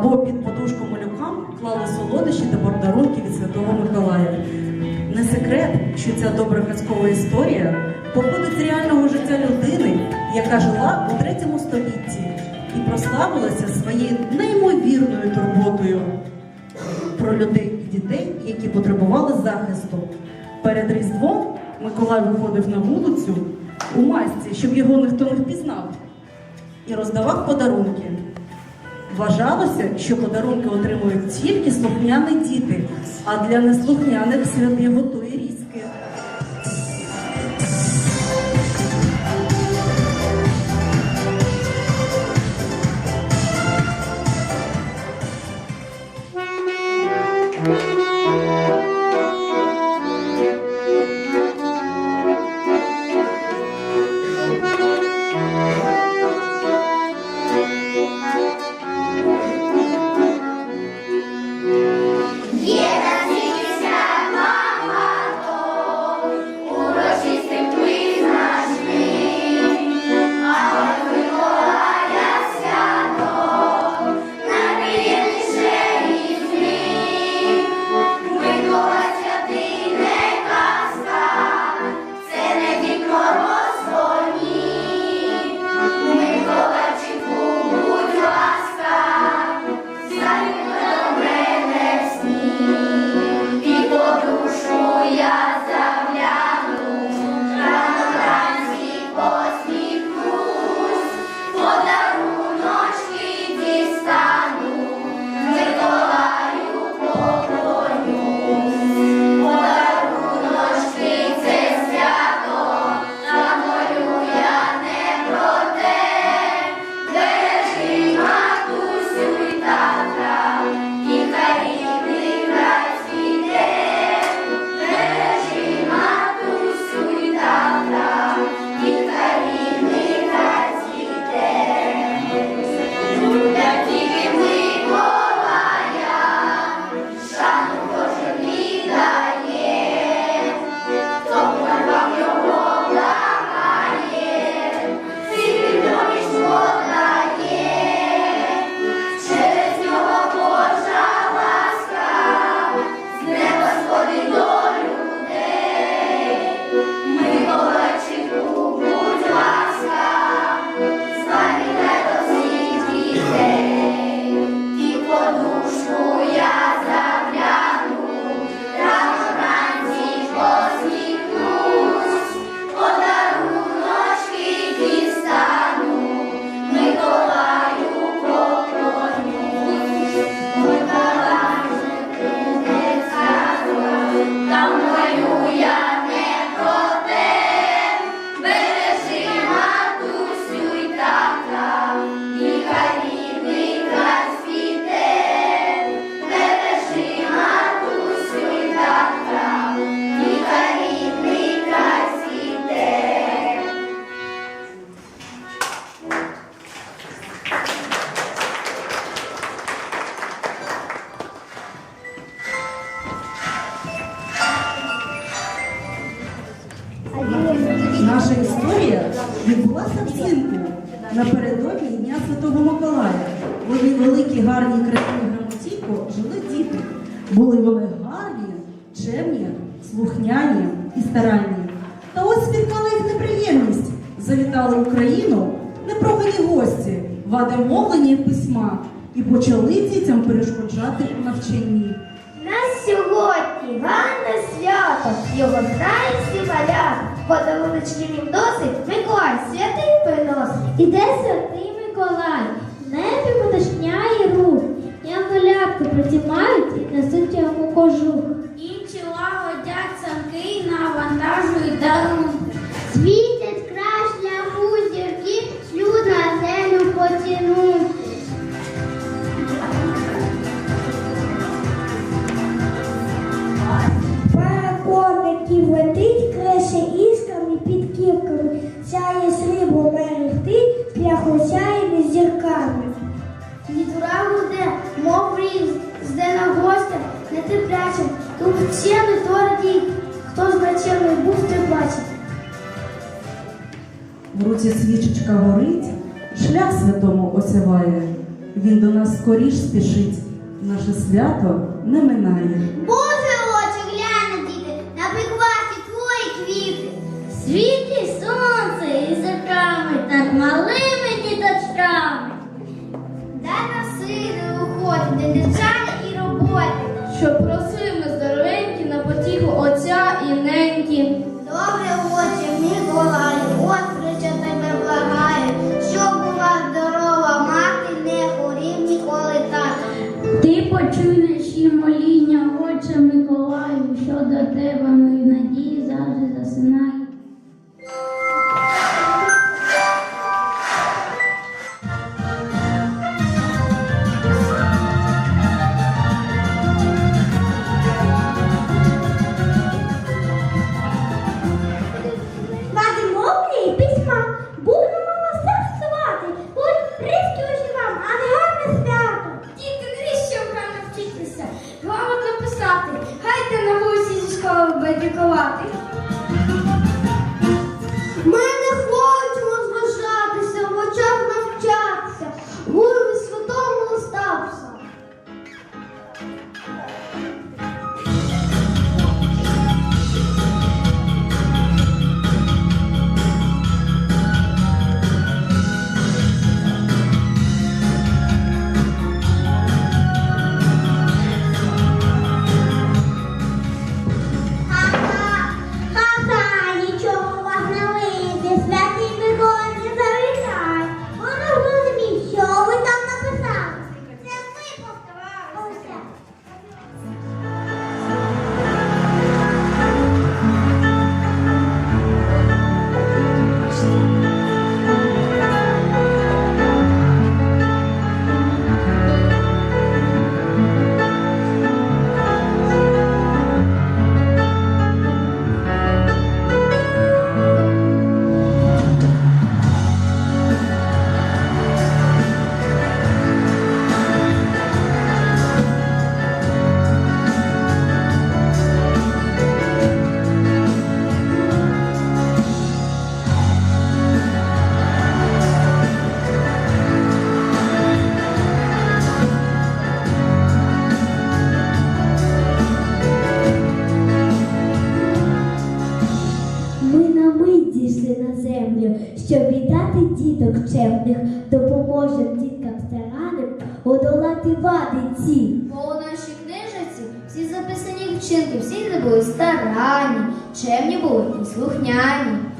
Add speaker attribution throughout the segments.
Speaker 1: або під подушку малюкам клали солодощі та подарунки від Святого Миколая. Не секрет, що ця добра казкова історія походить з реального життя людини, яка жила у третьому столітті і прославилася своєю неймовірною турботою про людей і дітей, які потребували захисту. Перед Різдвом Миколай виходив на вулицю у масці, щоб його ніхто не впізнав, і роздавав подарунки. Вважалося, що подарунки отримують тільки слухняні діти, а для неслухняних святи готує
Speaker 2: рік. E dessa eu me colar. в
Speaker 3: руці свічечка горить, шлях святому осяває. Він до нас скоріш спішить, наше свято не минає.
Speaker 1: that they não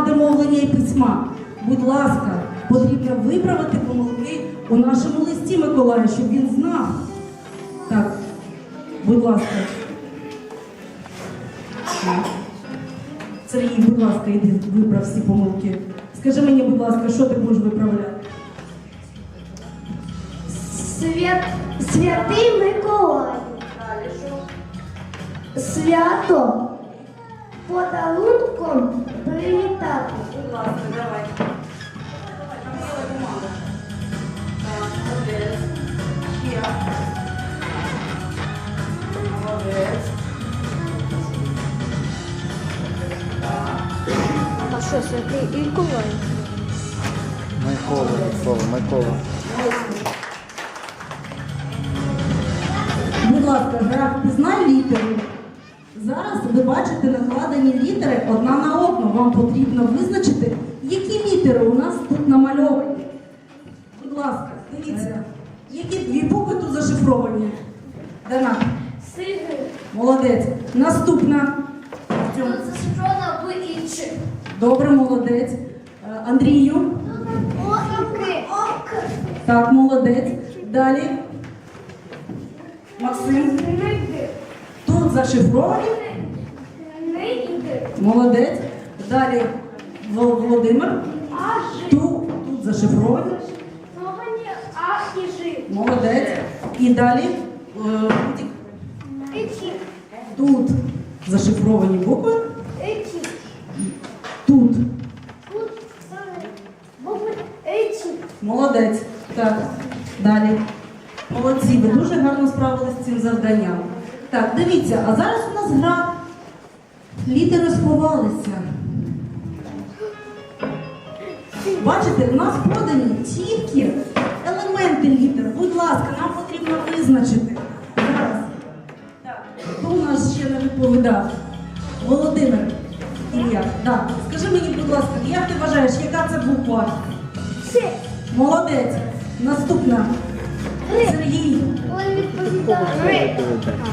Speaker 1: ма- мовлення і письма. Будь ласка, потрібно виправити помилки у нашому листі Миколая, щоб він знав. Так, будь ласка. Сергій, будь ласка, іди виправ всі помилки. Скажи мені, будь ласка, що ти будеш виправляти?
Speaker 3: Свят... Святий Миколай. Свято подарунком привітати.
Speaker 1: Будь ласка, давай. Там біла бумага. Так, молодець. Ще. Молодець.
Speaker 3: А що, святий Миколай?
Speaker 4: Микола, Микола, Микола.
Speaker 1: Будь ласка, граф, пізнай літери. Зараз ви бачите накладені літери одна на одну. Вам потрібно визначити, які літери у нас тут намальовані. Будь ласка, дивіться, які дві букви тут зашифровані. Дана,
Speaker 3: Сигри.
Speaker 1: молодець. Наступна. Артем.
Speaker 3: зашифровано в інших.
Speaker 1: Добре, молодець. Е, Андрію.
Speaker 3: Оки.
Speaker 1: Так, молодець. Далі. Максим. Зашифровані. Молодець. Далі Володимир.
Speaker 3: Ажи.
Speaker 1: Тут, зашифровані. Молодець. І далі е, тут зашифровані букви. Тут. Молодець. Так. Далі. Молодці, ви дуже гарно справилися з цим завданням. Так, дивіться, а зараз у нас гра. Літери сховалися. Бачите, у нас подані тільки елементи літер. Будь ласка, нам потрібно визначити. Зараз. Так, хто у нас ще не відповідав? Володимир. Ілля, так. Скажи мені, будь ласка, як ти вважаєш, яка це буква? Молодець. Наступна. Сергій.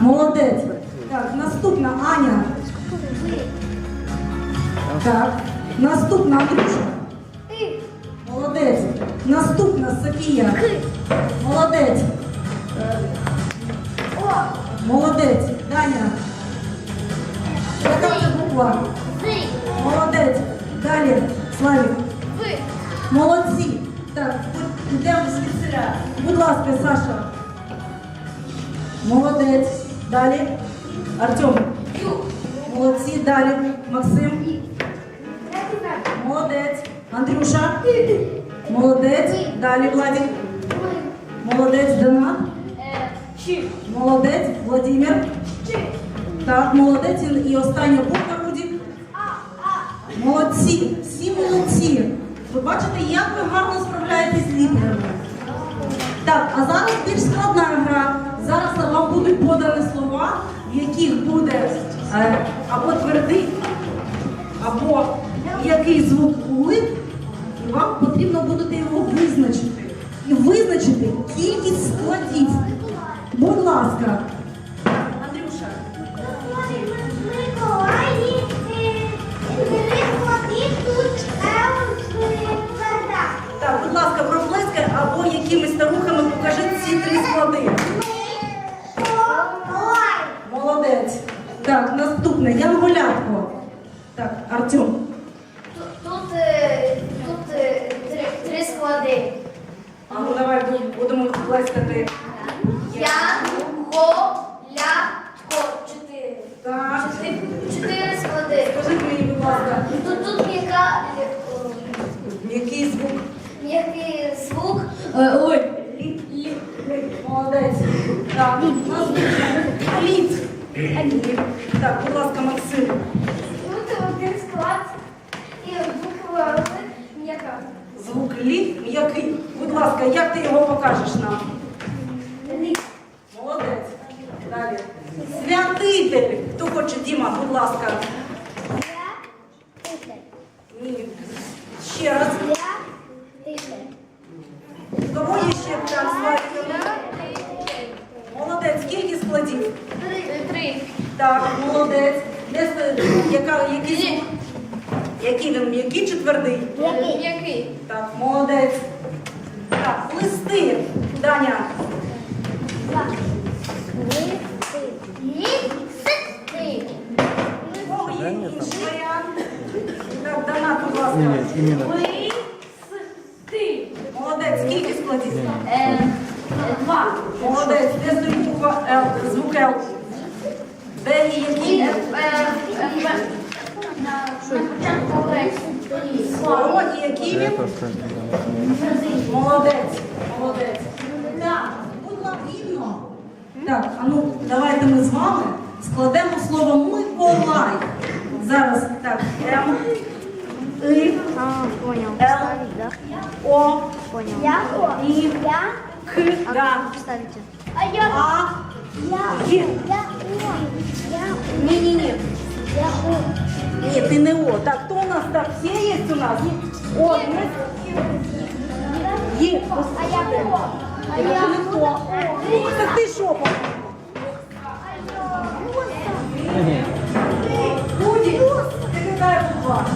Speaker 1: Молодець. Так, наступна Аня. Так. Наступна Андрюша. Молодець. Наступна Софія. Молодець. Молодець. Даня. Яка це буква? Молодець. Далі. Славік. Молодці. Так, йдемо з весіля. Будь ласка, Саша. Молодець. Далі. Артем. Молодці. Далі. Максим. Молодець. Андрюша. Молодець. Далі Владик. Молодець.
Speaker 3: Чи.
Speaker 1: Молодець. Владимир. Так, молодець. І остання буква Рудік. Молодці. Всі молодці. Ви бачите, як ви гарно справляєтесь з літерами. Так, а зараз більш складна гра. Зараз вам будуть подані слова, в яких буде е, або твердий, або який звук улит, і вам потрібно буде його визначити. І визначити кількість складів. Будь ласка. Андрюша. Так, будь ласка, проплескай або якимись старухами покажіть ці три склади. Молодець. Так, наступне. Янголятко. Так, Артем.
Speaker 3: Тут, е, тут е, три, три склади.
Speaker 1: А ну давай бу- будемо плескати.
Speaker 3: Я, го, ля, ко. Чотири.
Speaker 1: Так.
Speaker 3: Чотири, чотири склади.
Speaker 1: Скажіть мені, будь ласка,
Speaker 3: Тут, тут м'яка, е, о,
Speaker 1: який звук?
Speaker 3: м'який звук.
Speaker 1: Е, ой, літ, літ, літ. Молодець. Так, наступне. Літ. Літ. Так, будь ласка, Максим.
Speaker 3: Тут один склад і буква Л м'яка.
Speaker 1: Звук літ м'який. Будь ласка, як ти його покажеш нам? Молодець. Далі. Святитель. Хто хоче, Діма, будь ласка. Ні. Ще раз. Кого є ще там Славік? Молодець. Скільки складів?
Speaker 3: Три. Три.
Speaker 1: Так. твердий?
Speaker 3: Який?
Speaker 1: Так, молодець. Так, листи. Даня.
Speaker 3: Листи.
Speaker 1: О, є інший варіант. Так, Дана, будь ласка.
Speaker 4: Ні, іменно.
Speaker 1: Листи. Молодець, скільки складів?
Speaker 3: Е, Два.
Speaker 1: Молодець, де стоїть буква Л, звук Л? Де є які?
Speaker 3: Е, е, е, На початку лекції.
Speaker 1: О, і які
Speaker 4: Я
Speaker 1: він? Молодець, молодець. Так, будь ласка, Так, а ну давайте ми з вами складемо слово Миколай. Зараз так, М, И, Л, О,
Speaker 3: Я о.
Speaker 1: І,
Speaker 3: Я.
Speaker 1: К, да,
Speaker 3: А я.
Speaker 1: А,
Speaker 3: Я. Я о. Я о.
Speaker 1: Ні.
Speaker 3: Я о.
Speaker 1: Ні, ти не О. Так, хто у нас так? Всі є у нас? О, є. Є.
Speaker 3: А я о. А я
Speaker 1: хто. Так що? папа? Руді, ти какая буква?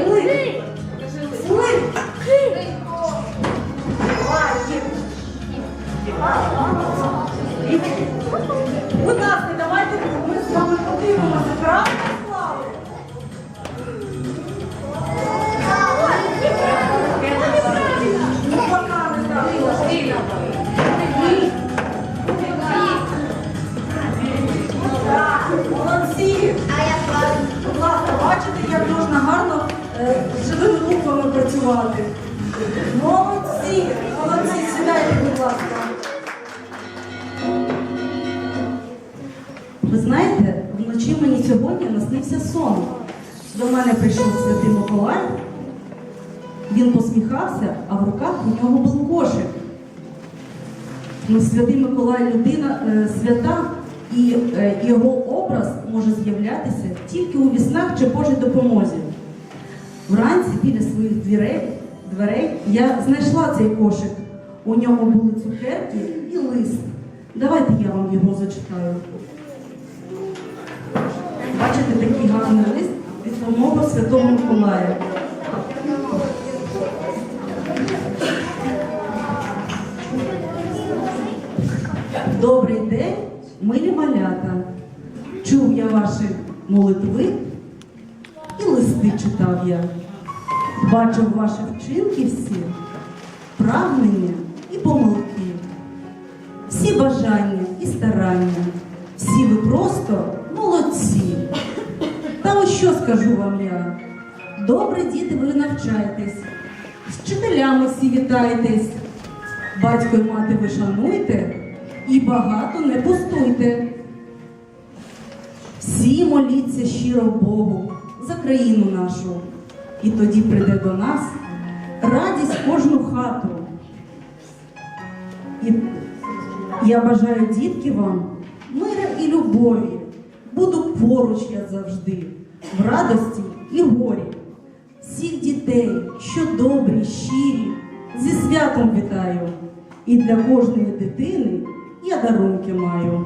Speaker 1: працювати. Молодці, молодці, сідайте, будь ласка. Ви знаєте, вночі мені сьогодні наснився сон. До мене прийшов святий Миколай. Він посміхався, а в руках у нього був кошик. Ну, святий Миколай людина е, свята, і е, його образ може з'являтися тільки у віснах чи Божій допомозі. Вранці біля своїх дверей, дверей я знайшла цей кошик. У ньому були цукерки і лист. Давайте я вам його зачитаю. Бачите такий гарний лист від самого Святого Миколая. Добрий день, милі малята. Чув я ваші молитви читав я. Бачив ваші вчинки всі, прагнення і помилки, всі бажання і старання, всі ви просто молодці. Та ось що скажу вам я. Добре, діти, ви навчаєтесь, з вчителями всі вітайтесь, батько і мати ви шануйте і багато не пустуйте. Всі моліться щиро Богу за країну нашу, і тоді прийде до нас радість кожну хату. І я бажаю дітки вам мира і любові. Буду поруч я завжди, в радості і горі. Всіх дітей, що добрі, щирі, зі святом вітаю. І для кожної дитини я дарунки маю.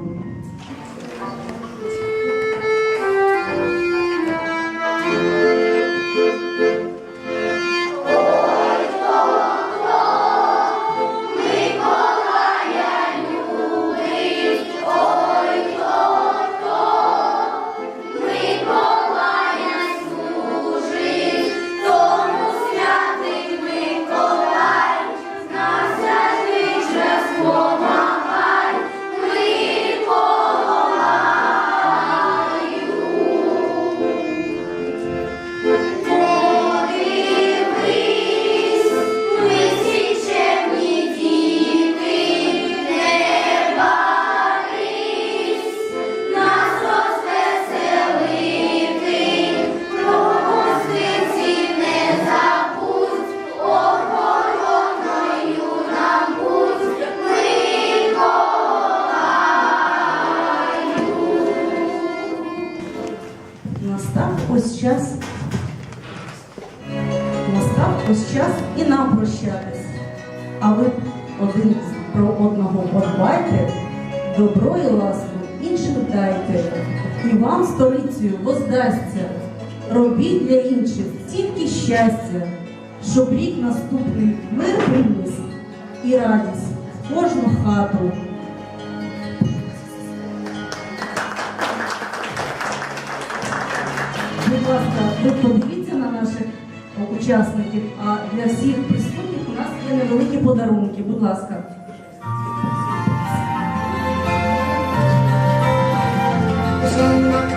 Speaker 1: Подбайте, добро і ласку іншим дайте, і вам столицею воздасться. Робіть для інших тільки щастя, щоб рік наступний мир приніс і радість в кожну хату. Будь ласка, ви подивіться на наших учасників, а для всіх присутніх у нас є невеликі подарунки. Будь ласка.
Speaker 5: so much.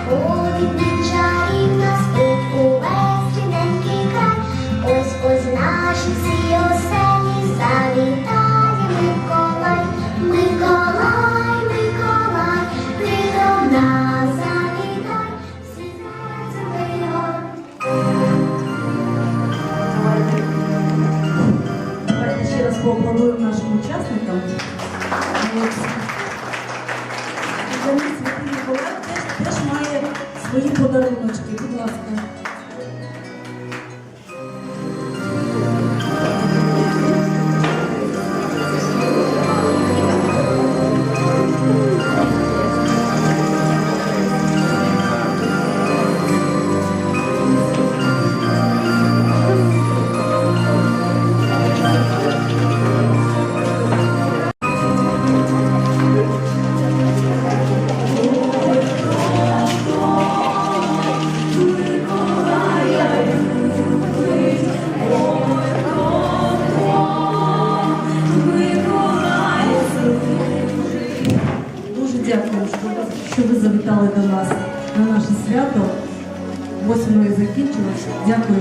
Speaker 5: До нас